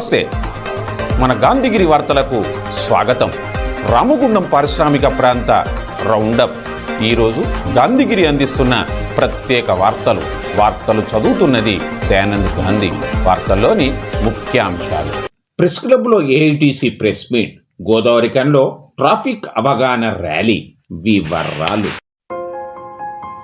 నమస్తే. మన గాంధీగిరి వార్తలకు స్వాగతం. రామగుండం పారిశ్రామిక ప్రాంత రౌండప్. ఈరోజు గాంధీగిరి అందిస్తున్న ప్రత్యేక వార్తలు. వార్తలు చదువుతున్నది దయానంద్ గాంధీ. వార్తల్లోని ముఖ్యాంశాలు. ప్రెస్ క్లబ్లో ఏఐటీసీ ప్రెస్ మీట్. గోదావరికంలో ట్రాఫిక్ అవగాహన ర్యాలీ. వివరాలు.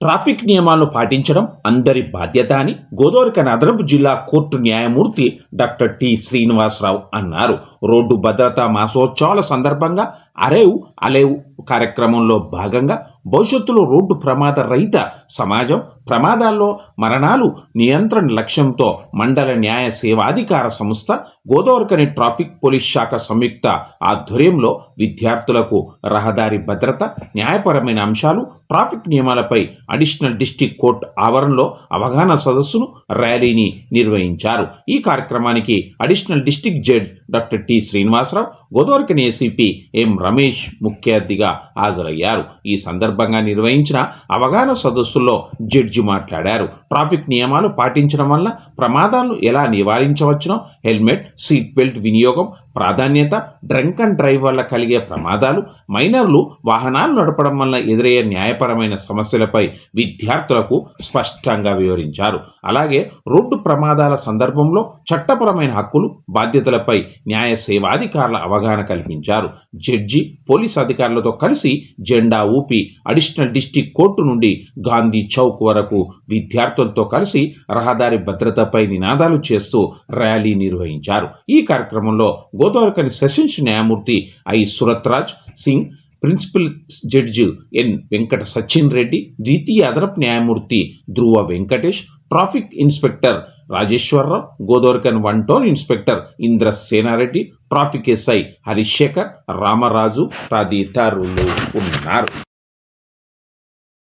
Traffic నియమాలను పాటించడం అందరి బాధ్యత అని గోదావరికి అదనపు జిల్లా కోర్టు న్యాయమూర్తి డాక్టర్ టి శ్రీనివాసరావు అన్నారు. రోడ్డు భద్రతా మాసోత్సవాల సందర్భంగా అరేవ్ అలేవ్ కార్యక్రమంలో భాగంగా భవిష్యత్తులో రోడ్డు ప్రమాద రహిత సమాజం ప్రమాదాల్లో మరణాలు నియంత్రణ లక్ష్యంతో మండల న్యాయ సేవాధికార సంస్థ గోదావరికని ట్రాఫిక్ పోలీస్ శాఖ సంయుక్త ఆధ్వర్యంలో విద్యార్థులకు రహదారి భద్రత న్యాయపరమైన అంశాలు ట్రాఫిక్ నియమాలపై అడిషనల్ డిస్టిక్ కోర్టు ఆవరణలో అవగాహన సదస్సును ర్యాలీని నిర్వహించారు. ఈ కార్యక్రమానికి additional district judge doctor T Srinivasarao Godavarikhani ACP M Ramesh ముఖ్య అతిథిగా హాజరయ్యారు. ఈ సందర్భంగా నిర్వహించిన అవగాహన సదస్సుల్లో జడ్జి మాట్లాడారు. ట్రాఫిక్ నియమాలు పాటించడం వల్ల ప్రమాదాలను ఎలా నివారించవచ్చునో హెల్మెట్ సీట్ బెల్ట్ వినియోగం ప్రాధాన్యత డ్రంక్ అండ్ డ్రైవ్ వల్ల కలిగే ప్రమాదాలు మైనర్లు వాహనాలు నడపడం వల్ల ఎదురయ్యే న్యాయపరమైన సమస్యలపై విద్యార్థులకు స్పష్టంగా వివరించారు. అలాగే రోడ్డు ప్రమాదాల సందర్భంలో చట్టపరమైన హక్కులు బాధ్యతలపై న్యాయ సేవాధికారుల అవగాహన కల్పించారు. జడ్జి పోలీస్ అధికారులతో కలిసి జెండా ఊపి అడిషనల్ డిస్టిక్ కోర్టు నుండి గాంధీ చౌక్ వరకు విద్యార్థులతో కలిసి రహదారి భద్రతపై నినాదాలు చేస్తూ ర్యాలీ నిర్వహించారు. ఈ కార్యక్రమంలో గోదావరికని సెషన్స్ న్యాయమూర్తి I. Suratraj Singh principal judge N. Venkata Sachin Reddy ద్వితీయ అదనపు న్యాయమూర్తి Dhruva Venkatesh traffic inspector Rajeshwararao Godavarikhani one town inspector Indra Senareddy traffic SI Harishekhar Ramaraju తదితరులు ఉన్నారు.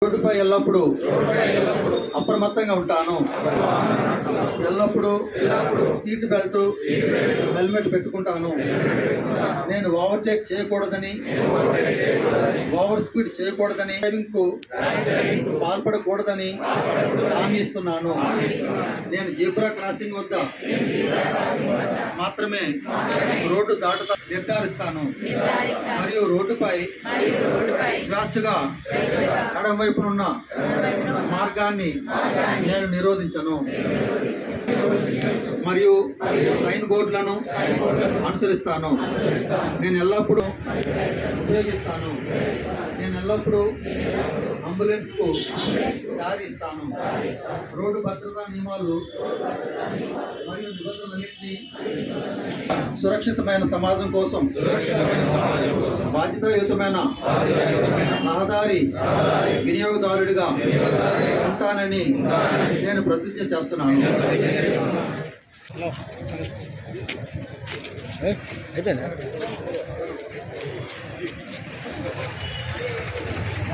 రోడ్డుపై ఎల్లప్పుడూ అప్రమత్తంగా ఉంటాను. ఎల్లప్పుడూ సీట్ బెల్ట్ హెల్మెట్ పెట్టుకుంటాను. నేను ఓవర్టేక్ చేయకూడదని ఓవర్ స్పీడ్ చేయకూడదని డ్రైవింగ్కు పాల్పడకూడదని హామీ ఇస్తున్నాను. నేను జీబ్రా క్రాసింగ్ వద్ద మాత్రమే రోడ్డు దాటుతా నిర్ధారిస్తాను. మరియు రోడ్డుపై స్వేచ్ఛగా ఎడం వైపునున్న మార్గాన్ని నేను నిరోధించను. మరియు సైన్ బోర్డులను అనుసరిస్తాను. నేను ఎల్లప్పుడూ ఉపయోగిస్తాను. ఎల్లప్పుడూ అంబులెన్స్కు దారి ఇస్తాను రోడ్డు భద్రతా నియమాలు మరియు నిబంధనలన్నింటినీ సురక్షితమైన సమాజం కోసం బాధ్యతాయుతమైన రహదారి వినియోగదారుడిగా ఉంటానని నేను ప్రతిజ్ఞ చేస్తున్నాను.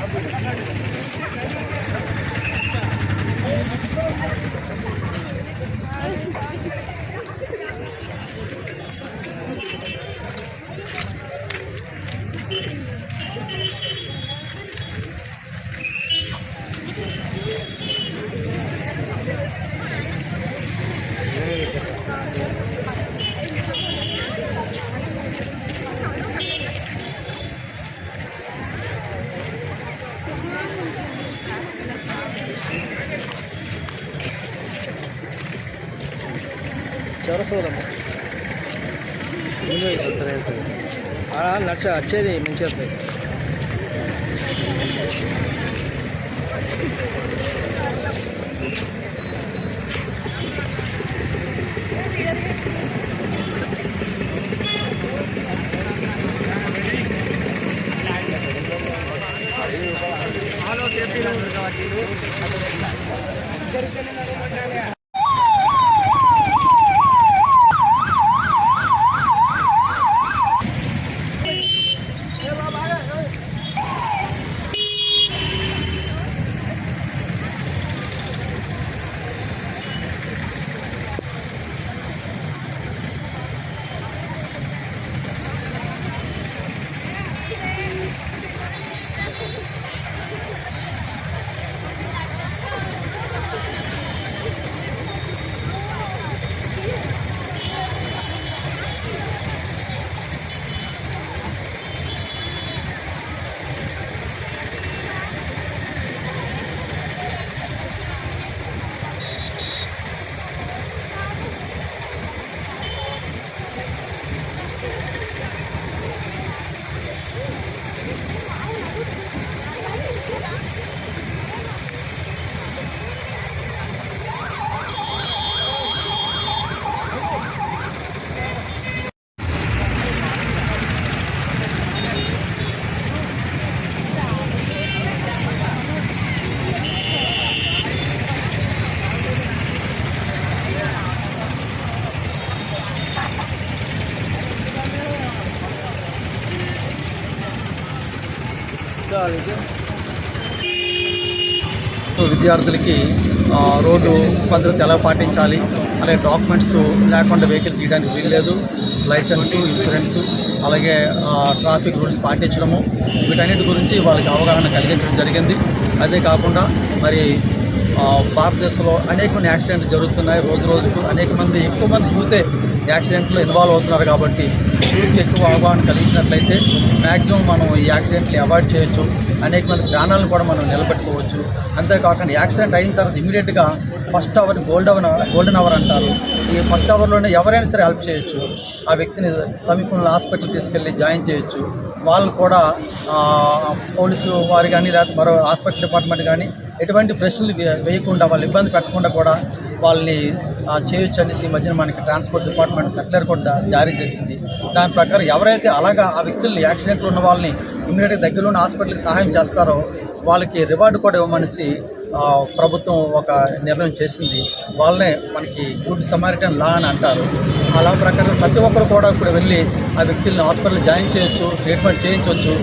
Thank you. చూడము ముందు నచ్చ వచ్చేది మంచిగా వస్తాయి ఆలో చెప్పిన విద్యార్థులకి రోడ్డు భద్రత ఎలా పాటించాలి అనే డాక్యుమెంట్స్ లేకుండా వెహికల్ తీయడానికి వీల్లేదు. లైసెన్స్ ఇన్సూరెన్స్ అలాగే ట్రాఫిక్ రూల్స్ పాటించడము. వీటన్నిటి గురించి వాళ్ళకి అవగాహన కలిగించడం జరిగింది. అదే కాకుండా మరి భారతదేశంలో అనేకమైన యాక్సిడెంట్లు జరుగుతున్నాయి రోజు రోజుకు అనేక మంది ఎక్కువ మంది యూతే యాక్సిడెంట్లో ఇన్వాల్వ్ అవుతున్నారు కాబట్టి యూత్కి ఎక్కువ అవగాహన కలిగించినట్లయితే మ్యాక్సిమం మనం ఈ యాక్సిడెంట్ని అవాయిడ్ చేయొచ్చు. అనేక మంది ప్రాణాలను కూడా మనం నిలబెట్టుకోవచ్చు. అంతేకాకుండా యాక్సిడెంట్ అయిన తర్వాత ఇమీడియట్గా first hour gold hour golden hour అంటారు. ఈ ఫస్ట్ అవర్లోనే ఎవరైనా సరే హెల్ప్ చేయొచ్చు. ఆ వ్యక్తిని సమీపంలో హాస్పిటల్ తీసుకెళ్ళి జాయిన్ చేయొచ్చు. వాళ్ళు కూడా పోలీసు వారు కానీ లేకపోతే మరో హాస్పిటల్ డిపార్ట్మెంట్ కానీ ఎటువంటి ప్రశ్నలు వే- వేయకుండా వాళ్ళు ఇబ్బంది పెట్టకుండా కూడా వాళ్ళని చేయొచ్చు అనేసి ఈ మధ్యన మనకి ట్రాన్స్పోర్ట్ డిపార్ట్మెంట్ సర్క్యులర్ కూడా జారీ చేసింది. దాని ప్రకారం ఎవరైతే అలాగా ఆ వ్యక్తుల్ని యాక్సిడెంట్లో ఉన్న వాళ్ళని ఇమీడియట్గా దగ్గరలో ఉన్న హాస్పిటల్కి సహాయం చేస్తారో వాళ్ళకి రివార్డు కూడా ఇవ్వమనేసి ప్రభుత్వం ఒక నిర్ణయం చేసింది. వాళ్ళనే మనకి గుడ్ సమారిటన్ లా అని అంటారు. ఆ లా ప్రకారం ప్రతి ఒక్కరు కూడా ఇప్పుడు వెళ్ళి ఆ వ్యక్తుల్ని హాస్పిటల్ జాయిన్ చేయొచ్చు ట్రీట్మెంట్ చేయించవచ్చు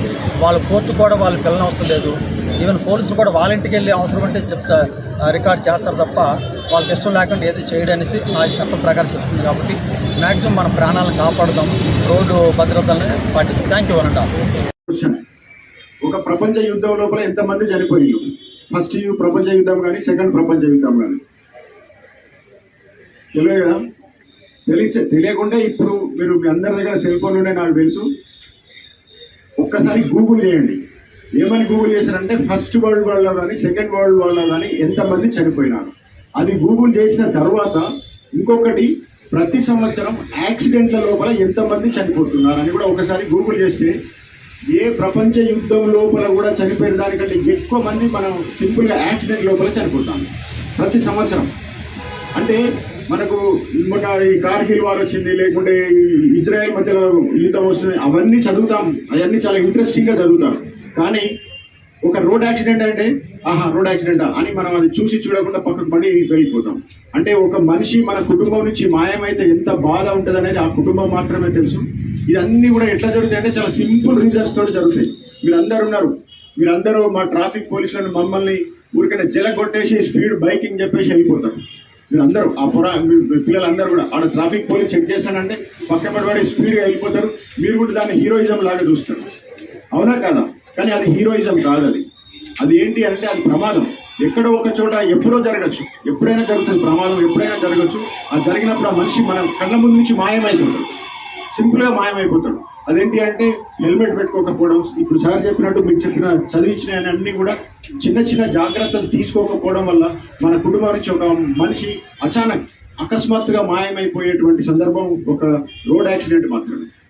వాళ్ళ కోర్టు కూడా వాళ్ళు పిల్లనవసరం లేదు. ఈవెన్ పోలీసులు కూడా వాళ్ళ ఇంటికి వెళ్ళి అవసరం అంటే చెప్తా రికార్డ్ చేస్తారు తప్ప వాళ్ళకి ఇష్టం లేకుండా ఏది చేయడనేసి ఆ చట్టం ప్రకారం చెప్తుంది కాబట్టి మ్యాక్సిమం మన ప్రాణాలను కాపాడుదాం. రోడ్డు భద్రతలను పాటిద్దాం. థ్యాంక్ యూ అనండి ఒక ప్రపంచ యుద్ధం లోపల ఎంతమంది చనిపోయింది ఫస్ట్ యు- ప్రపంచ యుద్ధం కానీ సెకండ్ ప్రపంచ యుద్ధం కానీ. తెలియదు? కదా తెలిసే తెలియకుండా ఇప్పుడు మీరు మీ అందరి దగ్గర సెల్ ఫోన్ ఉన్నాయి నాకు తెలుసు. ఒక్కసారి గూగుల్ చేయండి. ఏమని గూగుల్ చేశారంటే ఫస్ట్ వరల్డ్ వార్లో కానీ సెకండ్ వరల్డ్ వార్లో కానీ ఎంతమంది చనిపోయినారు. అది గూగుల్ చేసిన తర్వాత ఇంకొకటి ప్రతి సంవత్సరం యాక్సిడెంట్ల లోపల ఎంతమంది చనిపోతున్నారు అని కూడా ఒకసారి గూగుల్ చేస్తే ఏ ప్రపంచ యుద్ధం లోపల కూడా చనిపోయిన దానికంటే ఎక్కువ మంది మనం సింపుల్గా యాక్సిడెంట్ లోపల చనిపోతాం. ప్రతి సంవత్సరం. అంటే మనకు మొన్న ఈ కార్గిల్ వార్ వచ్చింది లేకుంటే ఇజ్రాయెల్ మధ్యలో యుద్ధం వస్తుంది అవన్నీ చదువుతాం. అవన్నీ చాలా ఇంట్రెస్టింగ్గా చదువుతారు. కానీ ఒక రోడ్ యాక్సిడెంట్ అంటే ఆహా రోడ్ యాక్సిడెంట్? అని మనం అది చూసి చూడకుండా పక్కకు పడి వెళ్ళిపోతాం. అంటే ఒక మనిషి మన కుటుంబం నుంచి మాయమైతే ఎంత బాధ ఉంటుంది అనేది ఆ కుటుంబం మాత్రమే తెలుసు. ఇదన్నీ కూడా ఎట్లా జరుగుతాయి అంటే చాలా సింపుల్ రీజన్స్ తోటి జరుగుతాయి. మీరందరూ ఉన్నారు. మీరందరూ మా ట్రాఫిక్ పోలీసులను మమ్మల్ని ఊరికైనా జల కొట్టేసి స్పీడ్ బైకింగ్ చెప్పేసి వెళ్ళిపోతారు. మీరందరూ ఆ పొర మీ పిల్లలందరూ కూడా ఆడ ట్రాఫిక్ పోలీస్ చెక్ చేశానంటే పక్క పడి స్పీడ్గా వెళ్ళిపోతారు. మీరు కూడా దాన్ని హీరోయిజం లాగా చూస్తారు. అవునా కాదా? కానీ అది హీరోయిజం కాదు అది అది ఏంటి అంటే అది ప్రమాదం. ఎక్కడో ఒక చోట ఎప్పుడో జరగచ్చు. ఎప్పుడైనా జరుగుతుంది ప్రమాదం ఎప్పుడైనా జరగచ్చు. అది జరిగినప్పుడు ఆ మనిషి మన కళ్ళ ముందు నుంచి మాయమైపోతాడు. సింపుల్గా మాయమైపోతాడు. అదేంటి అంటే హెల్మెట్ పెట్టుకోకపోవడం ఇప్పుడు సార్ చెప్పినట్టు మీకు చెప్పిన చదివించిన అన్నీ కూడా చిన్న చిన్న జాగ్రత్తలు తీసుకోకపోవడం వల్ల మన కుటుంబం నుంచి ఒక మనిషి అచానక్ అకస్మాత్తుగా మాయమైపోయేటువంటి సందర్భం ఒక రోడ్ యాక్సిడెంట్ మాత్రమే.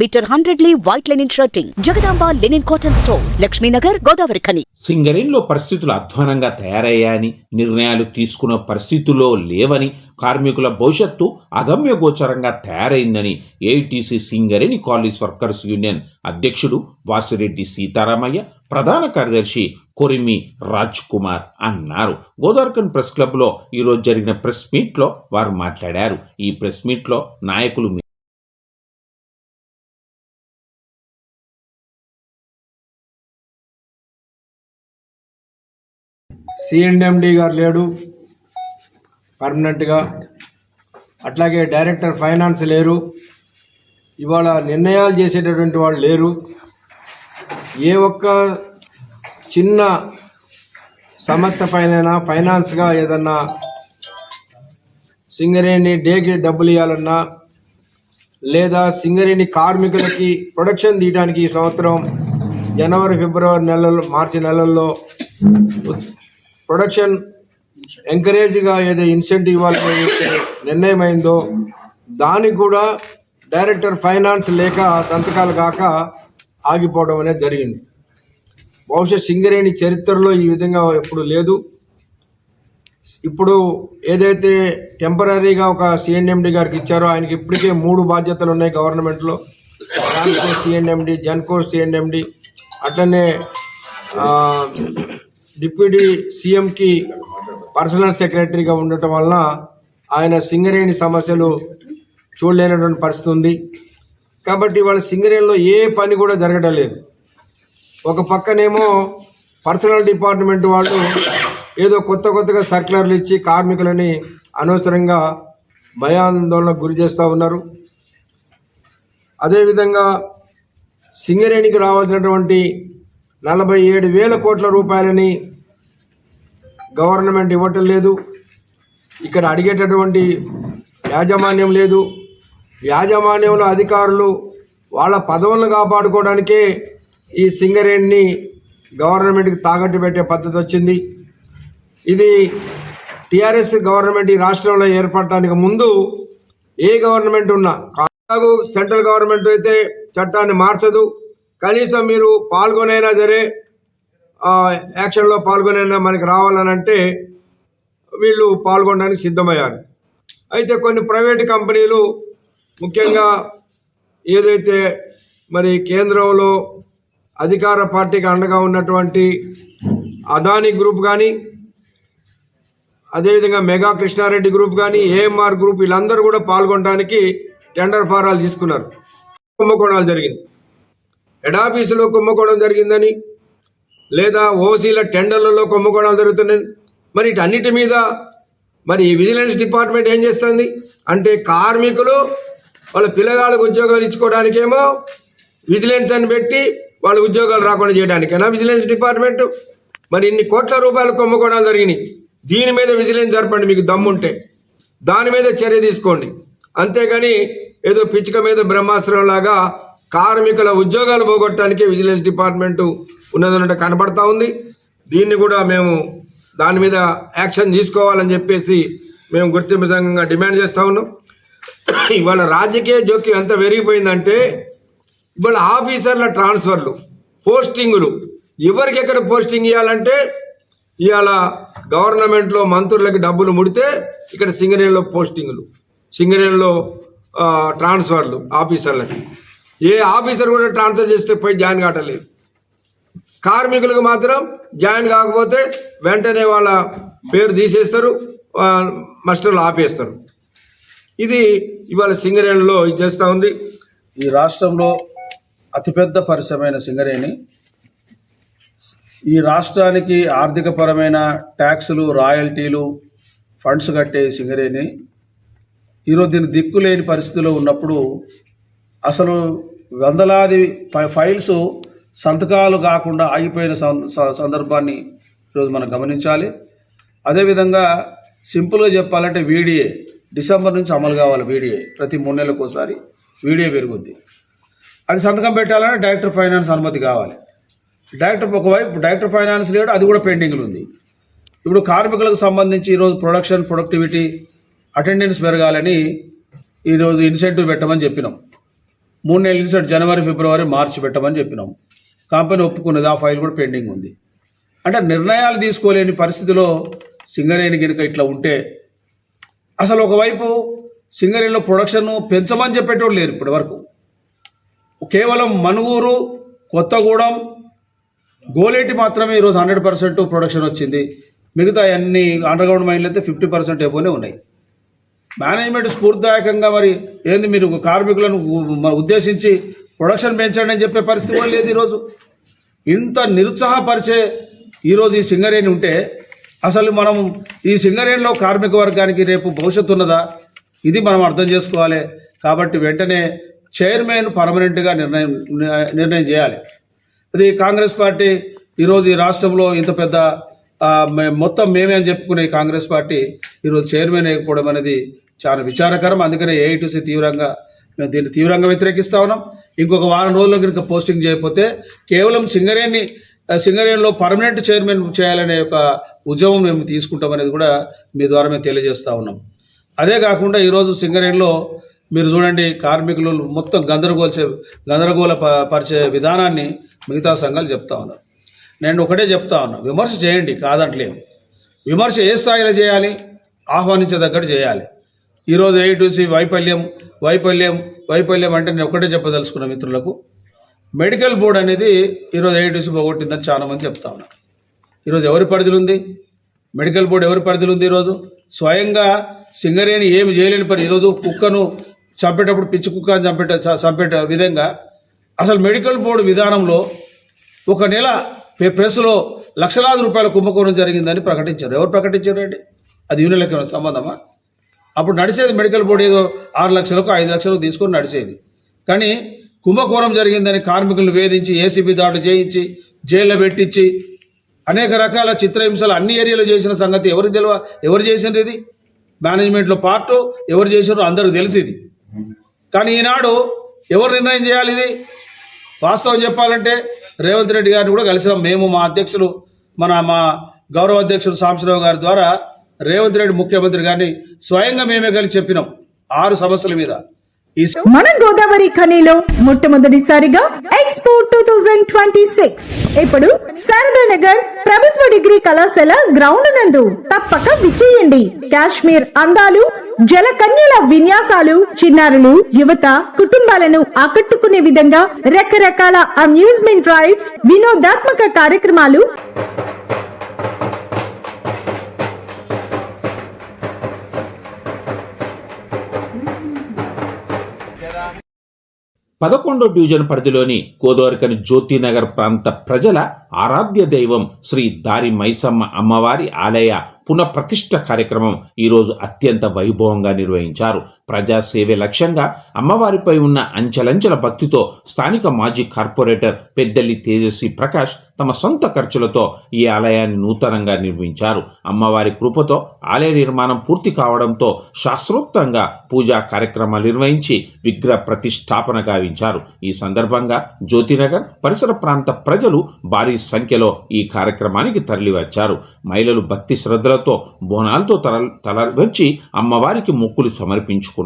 metre hundred lea white linen shirting. Jagadamba linen cotton store Lakshminagar Godavarikhani. సింగరేణిలో పరిస్థితులు అధ్వానంగా తయారయ్యాయని నిర్ణయాలు తీసుకున్న పరిస్థితుల్లో లేవని కార్మికుల భవిష్యత్తు అగమ్య గోచరంగా తయారైందని AITC Singareni college workers union అధ్యక్షుడు వాసిరెడ్డి సీతారామయ్య ప్రధాన కార్యదర్శి కొరిమి రాజ్ కుమార్ అన్నారు గోదార్కన్ ప్రెస్ క్లబ్లో ఈరోజు జరిగిన ప్రెస్ మీట్లో వారు మాట్లాడారు. ఈ ప్రెస్ మీట్లో నాయకులు సిఎండిఎండి గారు లేడు. పర్మనెంట్గా అట్లాగే డైరెక్టర్ ఫైనాన్స్ లేరు. ఇవాళ నిర్ణయాలు చేసేటటువంటి వాళ్ళు లేరు. ఏ ఒక్క చిన్న సమస్య పైన ఫైనాన్స్గా ఏదన్నా సింగరేణి డేకి డబ్బులు ఇవ్వాలన్నా లేదా సింగరేణి కార్మికులకి ప్రొడక్షన్ తీయడానికి ఈ సంవత్సరం జనవరి ఫిబ్రవరి నెలల్లో మార్చి నెలల్లో ప్రొడక్షన్ ఎంకరేజ్గా ఏదో ఇన్సెంటివ్ ఇవ్వాలని నిర్ణయం అయిందో దానికి కూడా డైరెక్టర్ ఫైనాన్స్ లేక సంతకాలు కాక ఆగిపోవడం అనేది జరిగింది. బహుశా సింగరేణి చరిత్రలో ఈ విధంగా ఎప్పుడు లేదు. ఇప్పుడు ఏదైతే టెంపరీగా ఒక సిఎన్ఎండి గారికి ఇచ్చారో ఆయనకి ఇప్పటికే మూడు బాధ్యతలు ఉన్నాయి గవర్నమెంట్లో. Transco C and MD Genco C and MD అట్లనే డిప్యూటీ సీఎంకి పర్సనల్ సెక్రటరీగా ఉండటం వలన ఆయన సింగరేణి సమస్యలు చూడలేనటువంటి పరిస్థితి ఉంది. కాబట్టి వాళ్ళ సింగరేణిలో ఏ పని కూడా జరగడం లేదు. ఒక పక్కనేమో పర్సనల్ డిపార్ట్మెంట్ వాళ్ళు ఏదో కొత్త కొత్తగా సర్క్యులర్లు ఇచ్చి కార్మికులని అనవసరంగా భయాందోళనకు గురి చేస్తూ ఉన్నారు. అదేవిధంగా సింగరేణికి రావాల్సినటువంటి నలభై ఏడు వేల కోట్ల రూపాయలని గవర్నమెంట్ ఇవ్వటం లేదు. ఇక్కడ అడిగేటటువంటి యాజమాన్యం లేదు. యాజమాన్యంలో అధికారులు వాళ్ళ పదవులను కాపాడుకోవడానికే ఈ సింగరేణిని గవర్నమెంట్కి తాకట్టు పెట్టే పద్ధతి వచ్చింది. ఇది టీఆర్ఎస్ గవర్నమెంట్ ఈ రాష్ట్రంలో ఏర్పడటానికి ముందు ఏ గవర్నమెంట్ ఉన్నా కాగు సెంట్రల్ గవర్నమెంట్ అయితే చట్టాన్ని మార్చదు. కనీసం మీరు పాల్గొనైనా సరే యాక్షన్లో పాల్గొనైనా మనకి రావాలనంటే వీళ్ళు పాల్గొనడానికి సిద్ధమయ్యారు. అయితే కొన్ని ప్రైవేట్ కంపెనీలు ముఖ్యంగా ఏదైతే మరి కేంద్రంలో అధికార పార్టీకి అండగా ఉన్నటువంటి అదానీ గ్రూప్ కానీ అదేవిధంగా మెగా కృష్ణారెడ్డి గ్రూప్ కానీ ఏఎంఆర్ గ్రూప్ వీళ్ళందరూ కూడా పాల్గొనడానికి టెండర్ ఫారాలు తీసుకున్నారు. కుంభకోణాలు జరిగింది హెడ్ కుమ్ముకోవడం జరిగిందని లేదా ఓసీల టెండర్లలో కుమ్ముకోవడం జరుగుతుందని మరి ఇటన్నిటి మీద మరి ఈ విజిలెన్స్ డిపార్ట్మెంట్ ఏం చేస్తుంది? అంటే కార్మికులు వాళ్ళ పిల్లగాళ్ళకు ఉద్యోగాలు ఇచ్చుకోవడానికేమో విజిలెన్స్ అని పెట్టి వాళ్ళ ఉద్యోగాలు రాకుండా చేయడానికేనా విజిలెన్స్ డిపార్ట్మెంట్? మరి ఇన్ని కోట్ల రూపాయలు కొమ్ముకోవడం జరిగినాయి. దీని మీద విజిలెన్స్ జరపండి మీకు దమ్ముంటే. దాని మీద చర్య తీసుకోండి. అంతేగాని ఏదో పిచ్చుక మీద బ్రహ్మాస్త్రం లాగా కార్మికుల ఉద్యోగాలు పోగొట్టడానికి విజిలెన్స్ డిపార్ట్మెంటు ఉన్నదన్నట్టు కనబడతా ఉంది. దీన్ని కూడా మేము దాని మీద యాక్షన్ తీసుకోవాలని చెప్పేసి మేము గుర్తింపు సంఘంగా డిమాండ్ చేస్తూ ఉన్నాం. ఇవాళ రాజకీయ జోక్యం ఎంత పెరిగిపోయిందంటే ఇవాళ ఆఫీసర్ల ట్రాన్స్ఫర్లు పోస్టింగులు. ఎవరికి ఎక్కడ పోస్టింగ్ ఇవ్వాలంటే ఇవాళ గవర్నమెంట్లో మంత్రులకి డబ్బులు ముడితే ఇక్కడ సింగరేణిలో పోస్టింగులు సింగరేణిలో ట్రాన్స్ఫర్లు ఆఫీసర్లకి. ఏ ఆఫీసర్ కూడా ట్రాన్స్ఫర్ చేస్తే పోయి జాయిన్ కావట్లేదు. కార్మికులకు మాత్రం జాయిన్ కాకపోతే వెంటనే వాళ్ళ పేరు తీసేస్తారు మాస్టర్లు మస్టర్లు ఆపేస్తారు. ఇది ఇవాళ సింగరేణిలో ఇది చేస్తూ ఉంది. ఈ రాష్ట్రంలో అతిపెద్ద పరిశ్రమైన సింగరేణి. ఈ రాష్ట్రానికి ఆర్థికపరమైన ట్యాక్సులు రాయల్టీలు ఫండ్స్ కట్టే సింగరేణి. ఈరోజు దీని దిక్కులేని పరిస్థితిలో ఉన్నప్పుడు అసలు వందలాది ఫై- ఫైల్స్ సంతకాలు కాకుండా ఆగిపోయిన సందర్భాన్ని ఈరోజు మనం గమనించాలి. అదేవిధంగా సింపుల్గా చెప్పాలంటే వీడిఏ డిసెంబర్ నుంచి అమలు కావాలి వీడిఏ ప్రతి మూడు నెలలకు ఒకసారి వీడియో పెరుగుద్ది. అది సంతకం పెట్టాలంటే డైరెక్టర్ ఫైనాన్స్ అనుమతి కావాలి. డైరెక్టర్ ఒకవైపు డైరెక్టర్ ఫైనాన్స్ లేడు అది కూడా పెండింగ్లు ఉంది. ఇప్పుడు కార్మికులకు సంబంధించి ఈరోజు ప్రొడక్షన్ ప్రొడక్టివిటీ అటెండెన్స్ పెరగాలని ఈరోజు ఇన్సెంటివ్ పెట్టమని చెప్పినాం. మూడు నెలల నుంచి జనవరి ఫిబ్రవరి మార్చి పెట్టమని చెప్పినాం. కంపెనీ ఒప్పుకున్నది ఆ ఫైల్ కూడా పెండింగ్ ఉంది. అంటే నిర్ణయాలు తీసుకోలేని పరిస్థితిలో సింగరేణి కనుక ఇట్లా ఉంటే అసలు ఒకవైపు సింగరేణిలో ప్రొడక్షన్ పెంచమని చెప్పేటోళ్ళు లేరు ఇప్పటి వరకు కేవలం మనుగూరు కొత్తగూడెం గోలేటి మాత్రమే ఈరోజు హండ్రెడ్ పర్సెంట్ ప్రొడక్షన్ వచ్చింది. మిగతా అన్ని అండర్గ్రౌండ్ మైన్లు అయితే ఫిఫ్టీ పర్సెంట్ ఎబోనే ఉన్నాయి. మేనేజ్మెంట్ స్ఫూర్తిదాయకంగా మరి ఏంది మీరు కార్మికులను ఉద్దేశించి ప్రొడక్షన్ పెంచండి అని చెప్పే పరిస్థితి కూడా లేదు ఈరోజు. ఇంత నిరుత్సాహపరిచే ఈరోజు ఈ సింగరేణి ఉంటే అసలు మనం ఈ సింగరేణిలో కార్మిక వర్గానికి రేపు భవిష్యత్తు ఉన్నదా? ఇది మనం అర్థం చేసుకోవాలి. కాబట్టి వెంటనే చైర్మన్ పర్మనెంట్గా నిర్ణయం నిర్ణయం చేయాలి. అది కాంగ్రెస్ పార్టీ ఈరోజు ఈ రాష్ట్రంలో ఇంత పెద్ద మొత్తం మేమే అని చెప్పుకునే కాంగ్రెస్ పార్టీ ఈరోజు చైర్మన్ వేయకపోవడం అనేది చాలా విచారకరం. అందుకనే ఏఐటీసీ తీవ్రంగా మేము దీన్ని తీవ్రంగా వ్యతిరేకిస్తా ఉన్నాం. ఇంకొక వారం రోజుల్లో కనుక పోస్టింగ్ చేయకపోతే కేవలం సింగరేణి సింగరేణిలో పర్మనెంట్ చైర్మన్ చేయాలనే ఒక ఉద్యమం మేము తీసుకుంటాం అనేది కూడా మీ ద్వారా మేము తెలియజేస్తూ ఉన్నాం. అదే కాకుండా ఈరోజు సింగరేణిలో మీరు చూడండి కార్మికులు మొత్తం గందరగోల్చే గందరగోళ ప- పరిచే విధానాన్ని మిగతా సంఘాలు చెప్తా ఉన్నారు. నేను ఒకటే చెప్తా ఉన్నా విమర్శ చేయండి కాదంటలేము. విమర్శ ఏ స్థాయిలో చేయాలి? ఆహ్వానించదగ్గట్టు చేయాలి. ఈరోజు ఏఐటీసీ వైఫల్యం వైఫల్యం వైఫల్యం అంటే నేను ఒకటే చెప్పదలుచుకున్న మిత్రులకు. మెడికల్ బోర్డు అనేది ఈరోజు ఏఐటీసీ పోగొట్టిందని చాలా మంది చెప్తా ఉన్నారు. ఈరోజు ఎవరి పరిధిలో ఉంది? మెడికల్ బోర్డు ఎవరి పరిధిలో ఉంది ఈరోజు? స్వయంగా సింగరేణి ఏమి చేయలేని పని. ఈరోజు కుక్కను చంపేటప్పుడు పిచ్చి కుక్క అని చంపేట చంపేట విధంగా అసలు మెడికల్ బోర్డు విధానంలో ఒక నెల ప్రెస్లో లక్షలాది రూపాయల కుంభకోణం జరిగిందని ప్రకటించారు. ఎవరు ప్రకటించారు అండి అది యూనియన్లకు సంబంధమా? అప్పుడు నడిచేది మెడికల్ బోర్డు ఏదో ఆరు లక్షలకు ఐదు లక్షలకు తీసుకొని నడిచేది. కానీ కుంభకోణం జరిగిందని కార్మికులను వేధించి ఏసీబీ దాడులు చేయించి జైల్లో పెట్టించి అనేక రకాల చిత్రహింసలు అన్ని ఏరియాలో చేసిన సంగతి ఎవరికి తెలివ ఎవరు చేసిండ్రు ఇది? మేనేజ్మెంట్లో పార్ట్ ఎవరు చేసారో అందరికి తెలిసింది. కానీ ఈనాడు ఎవరు నిర్ణయం చేయాలి ఇది? వాస్తవం చెప్పాలంటే రేవంత్ రెడ్డి గారిని కూడా కలిసినాం మేము మా అధ్యక్షులు మన మా గౌరవ అధ్యక్షుడు సాంబశివరావు గారి ద్వారా రేవంత్ రెడ్డి ముఖ్యమంత్రి గారిని స్వయంగా మేమే కలిసి చెప్పినాం ఆరు సమస్యల మీద. మన గోదావరి ఖనిలో మొట్టమొదటిసారిగా expo two thousand twenty six. ఇప్పుడు శారదా నగర్ ప్రభుత్వ డిగ్రీ కళాశాల గ్రౌండ్ నందు తప్పక విచ్చేయండి. కాశ్మీర్ అందాలు జలకన్యల విన్యాసాలు చిన్నారులు యువత కుటుంబాలను ఆకట్టుకునే విధంగా రకరకాల అమ్యూజ్మెంట్ రైడ్స్ వినోదాత్మక కార్యక్రమాలు పదకొండో డివిజన్ పరిధిలోని గోదావరికని జ్యోతినగర్ ప్రాంత ప్రజల ఆరాధ్య దైవం శ్రీ దారి మైసమ్మ అమ్మవారి ఆలయ పునఃప్రతిష్ఠ కార్యక్రమం ఈరోజు అత్యంత వైభవంగా నిర్వహించారు. ప్రజాసేవే లక్ష్యంగా అమ్మవారిపై ఉన్న అంచెలంచెల భక్తితో స్థానిక మాజీ కార్పొరేటర్ పెద్దల్లి తేజస్వి ప్రకాష్ తమ సొంత ఖర్చులతో ఈ ఆలయాన్ని నూతనంగా నిర్మించారు. అమ్మవారి కృపతో ఆలయ నిర్మాణం పూర్తి కావడంతో శాస్త్రోక్తంగా పూజా కార్యక్రమాలు నిర్వహించి విగ్రహ ప్రతిష్టాపన గావించారు. ఈ సందర్భంగా జ్యోతినగర్ పరిసర ప్రాంత ప్రజలు భారీ సంఖ్యలో ఈ కార్యక్రమానికి తరలివచ్చారు. మహిళలు భక్తి శ్రద్ధలతో బోనాలతో తల వచ్చి అమ్మవారికి మొక్కులు సమర్పించుకున్నారు.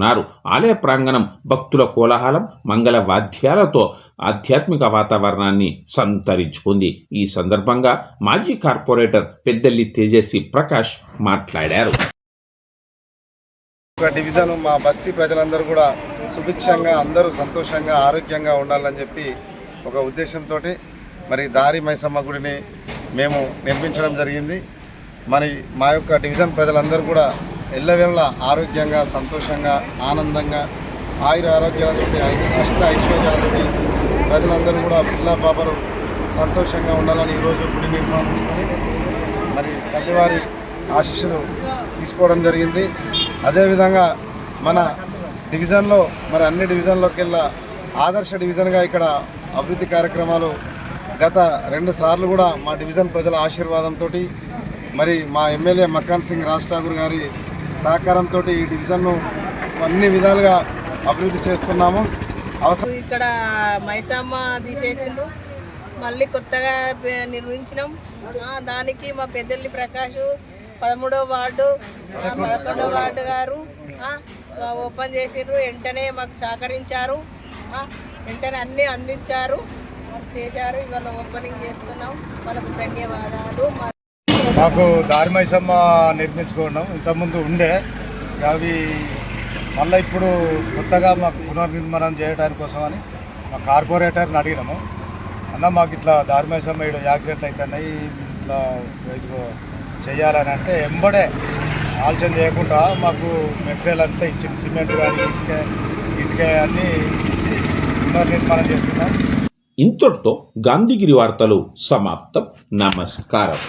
ఆలయ ప్రాంగణం భక్తుల కోలాహలం మంగళ వాద్యాలతో ఆధ్యాత్మిక వాతావరణాన్ని సంతరించుకుంది. ఈ సందర్భంగా మాజీ కార్పొరేటర్ పెద్దల్లి తేజస్వి ప్రకాష్ మాట్లాడారు. ఒక డివిజన్ మా బస్తీ ప్రజలందరూ కూడా సుభిక్షంగా అందరూ సంతోషంగా ఆరోగ్యంగా ఉండాలని చెప్పి ఒక ఉద్దేశంతో మరి దారి మైసమ్మ గుడిని మేము నిర్మించడం జరిగింది. మరి మా యొక్క డివిజన్ ప్రజలందరూ కూడా ఎల్లవేళలా ఆరోగ్యంగా సంతోషంగా ఆనందంగా ఆయుర ఆరోగ్యాలతో అష్ట ఐశ్వర్యాలతోటి ప్రజలందరూ కూడా పిల్ల పాపలు సంతోషంగా ఉండాలని ఈరోజు గుడి నిర్మాణించుకొని మరి తల్లివారి ఆశీస్సులు తీసుకోవడం జరిగింది. అదేవిధంగా మన డివిజన్లో మరి అన్ని డివిజన్లోకెల్లా ఆదర్శ డివిజన్గా ఇక్కడ అభివృద్ధి కార్యక్రమాలు గత రెండు సార్లు కూడా మా డివిజన్ ప్రజల ఆశీర్వాదంతో మరి మా ఎమ్మెల్యే మక్కాన్ సింగ్ రాజ్ ఠాకూర్ గారి సహకారంతో ఈ డివిజన్ను అన్ని విధాలుగా అభివృద్ధి చేస్తున్నాము. అవసరం ఇక్కడ మైసమ్మ తీసేసిండు. మళ్ళీ కొత్తగా నిర్మించినాం. దానికి మా పెద్దల్లి ప్రకాష్ పదమూడో వార్డు పదకొండవ పదకొండో వార్డు గారు ఓపెన్ చేసిండ్రు వెంటనే మాకు సహకరించారు. వెంటనే అన్నీ అందించారు. చేశారు. ఇవాళ ఓపెనింగ్ చేస్తున్నాం. మనకు ధన్యవాదాలు. మా మాకు దారిమైసమ్మ నిర్మించుకోవడం ఇంతకుముందు ఉండే. అవి మళ్ళీ ఇప్పుడు కొత్తగా మాకు పునర్నిర్మాణం చేయడానికి కోసమని మా కార్పొరేటర్ని అడిగినాము. అన్న మాకు ఇట్లా దారిమైసమ్మ ఇక్కడ యాక్సిడెంట్లు అవుతున్నాయి ఇట్లా చేయాలని అంటే ఎంబడే ఆలోచన చేయకుండా మాకు మెటీరియల్ అంతా ఇచ్చింది. సిమెంట్ కానీ ఇసుక ఇటుక అన్నీ ఇచ్చి పునర్నిర్మాణం చేసుకున్నాం. ఇంతటితో గాంధీగిరి వార్తలు సమాప్తం. నమస్కారం.